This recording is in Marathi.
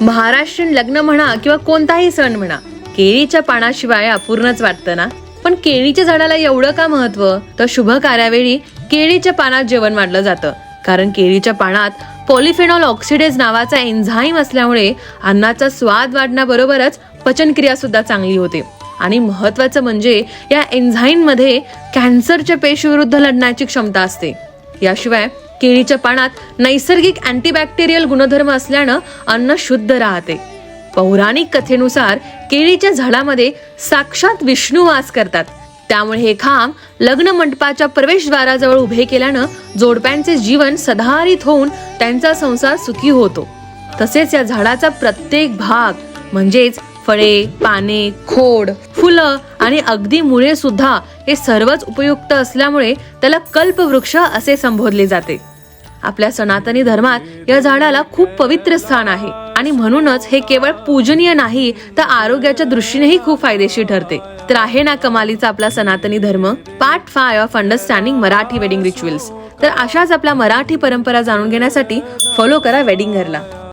महाराष्ट्रीयन लग्न म्हणा किंवा कोणताही सण म्हणा केळीच्या पानाशिवाय अपूर्णच वाटतं ना? पण केळीच्या झाडाला एवढं का महत्त्व? तर शुभ कार्यावेळी केळीच्या पानात जेवण वाढलं जातं. कारण केळीच्या पानात पॉलिफेनॉल ऑक्सिडेज नावाचा एन्झाईम असल्यामुळे अन्नाचा स्वाद वाढण्याबरोबरच पचनक्रिया सुद्धा चांगली होते. आणि महत्वाचं म्हणजे या एन्झाईममध्ये कॅन्सरच्या पेशीविरुद्ध लढण्याची क्षमता असते. याशिवाय केळीच्या पानात नैसर्गिक अँटीबॅक्टेरियल गुणधर्म असल्यानं अन्न शुद्ध राहते. पौराणिक कथेनुसार केळीच्या झाडामध्ये साक्षात विष्णू वास करतात. त्यामुळे हे खांब लग्न मंडपाच्या प्रवेशद्वाराजवळ उभे केल्यानं जोडप्यांचे जीवन सधारित होऊन त्यांचा संसार सुखी होतो. तसेच या झाडाचा प्रत्येक भाग म्हणजेच फळे पाने खोड फुलं आणि अगदी मुळे सुद्धा हे सर्वच उपयुक्त असल्यामुळे त्याला कल्पवृक्ष असे संबोधले जाते. आपल्या सनातनी धर्मात या झाडाला खूप पवित्र स्थान आहे. आणि म्हणूनच हे केवळ पूजनीय नाही तर आरोग्याच्या दृष्टीनेही खूप फायदेशीर ठरते. तर आहे ना कमालीचा आपला सनातनी धर्म? Part five of understanding Marathi wedding rituals तर अशाच आपल्या मराठी परंपरा जाणून घेण्यासाठी फॉलो करा वेडिंग घरला.